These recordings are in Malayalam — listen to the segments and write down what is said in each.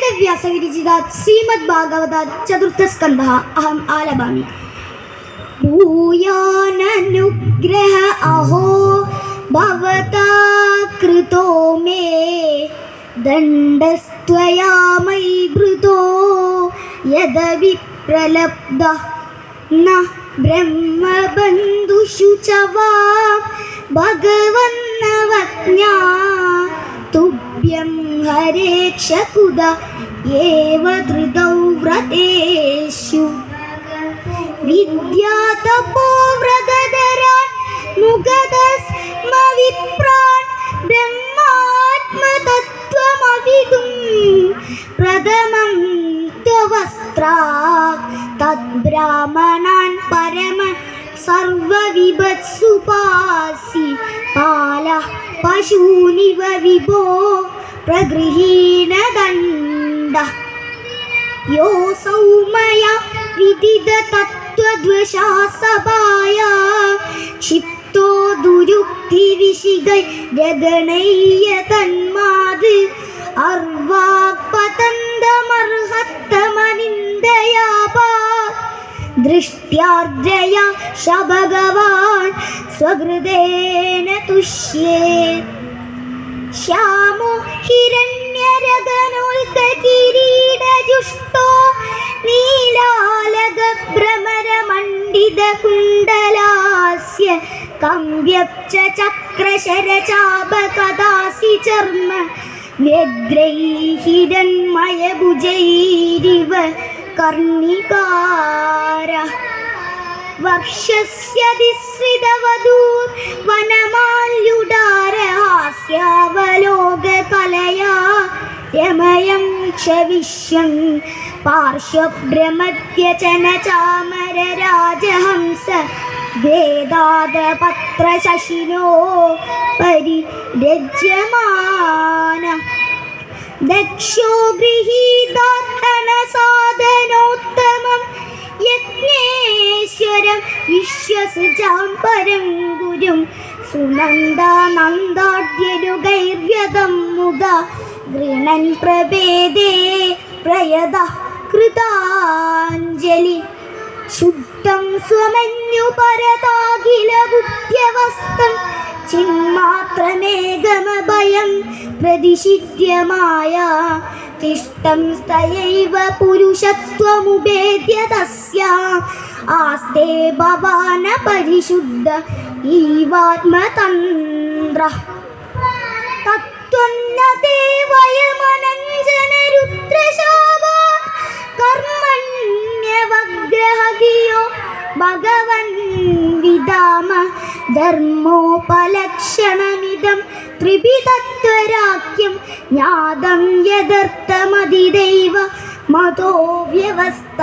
व्यासविरचितात् श्रीमद्भागवतात् चतुर्थस्कन्धः अहम् आलभामि भूयाननुग्रह अहो, भवता कृतो मे। दण्डस्त्वया मयि वृतो यदविप्रलब्धः न ब्रह्मबन्धुषु च वा भगवन्नवज्ञा तुभ्यं हरेक्षकुद एव धृतौ व्रतेषु विद्यातपो व्रतधरान् मुगदस्म विप्रान् ब्रह्मात्मतत्त्वमविदुं प्रथमं त्ववस्त्रात् तद्ब्राह्मणान् परम सर्वविभत्सुपासि पालः पशूनिव विभो प्रगृहीणदण्डः योऽसौ मया विदिततत्त्वद्वशा सभाया क्षिप्तो दुरुक्तिविशिगै व्यगणय्य तन्माद् अर्वाक्पतन्दमर्हत्तमनिन्दया दृष्ट्यार्जया स भगवान् स्वहृदेन तुष्येत् ശ്യാമോ ഹിരണ്യരകനോൽക്ക നീലാലക ഭ്രമരമണ്ഡിത കുണ്ടലാസ്യ കമ്പ്യപ്ച ചക്രശരചാപകദാസി ചർമ്മ വ്യഗ്രൈഹിരന്മയഭുജൈരിവ കർണികാ च विश्वं पार्श्वभ्रमद्य च न चामरराजहंस वेदादपत्रशशिनो परिरज्यमान दक्षो गृहीतार्थनसाधनोत्तमं സുനന്ദ നന്ദാഢ്യരുഗൈര്യതം മുത ഗൃണൻ പ്രഭേദേ പ്രയത കൃതാഞ്ജലി. ശുദ്ധം സ്വമന്യു പരതാഖില ബുദ്ധ്യവസ്തം. ചിന്മാത്രമേകമഭയം പ്രതിഷിദ്യമായ തിഷ്ടം സ്ഥയൈവ പുരുഷത്വമുപേദ്യതസ്യ. ആസ്തേ ഭവാന പരിശുദ്ധ ഈവാത്മതന്ത്ര. തത്വന്ന ദേവയമനഞ്ജനരുദ്രശോഭാ ധർമ്മോപലക്ഷണമിതം ത്രിപിതത്വരാഖ്യം. ജ്ഞാതം യദർത്ഥമതിദൈവ മതോ വ്യവസ്ഥ.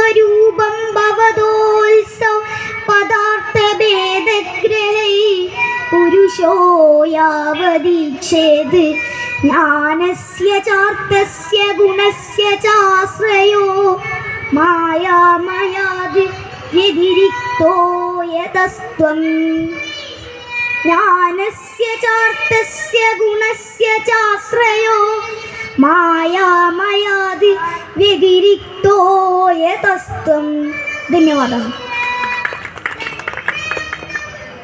യാവദീക്ഷേത് ജ്ഞാനസ്യ ചാർത്തസ്യ ഗുണസ്യ ചാശ്രയോ. മായാമയാതി യതസ്ത്വം ജ്ഞാനസ്യ ചാർത്തസ്യ ഗുണസ്യ ചാശ്രയോ. മായാമയാതി വ്യതിരിക്തോ യതസ്ത്വം ധന്യവാദം.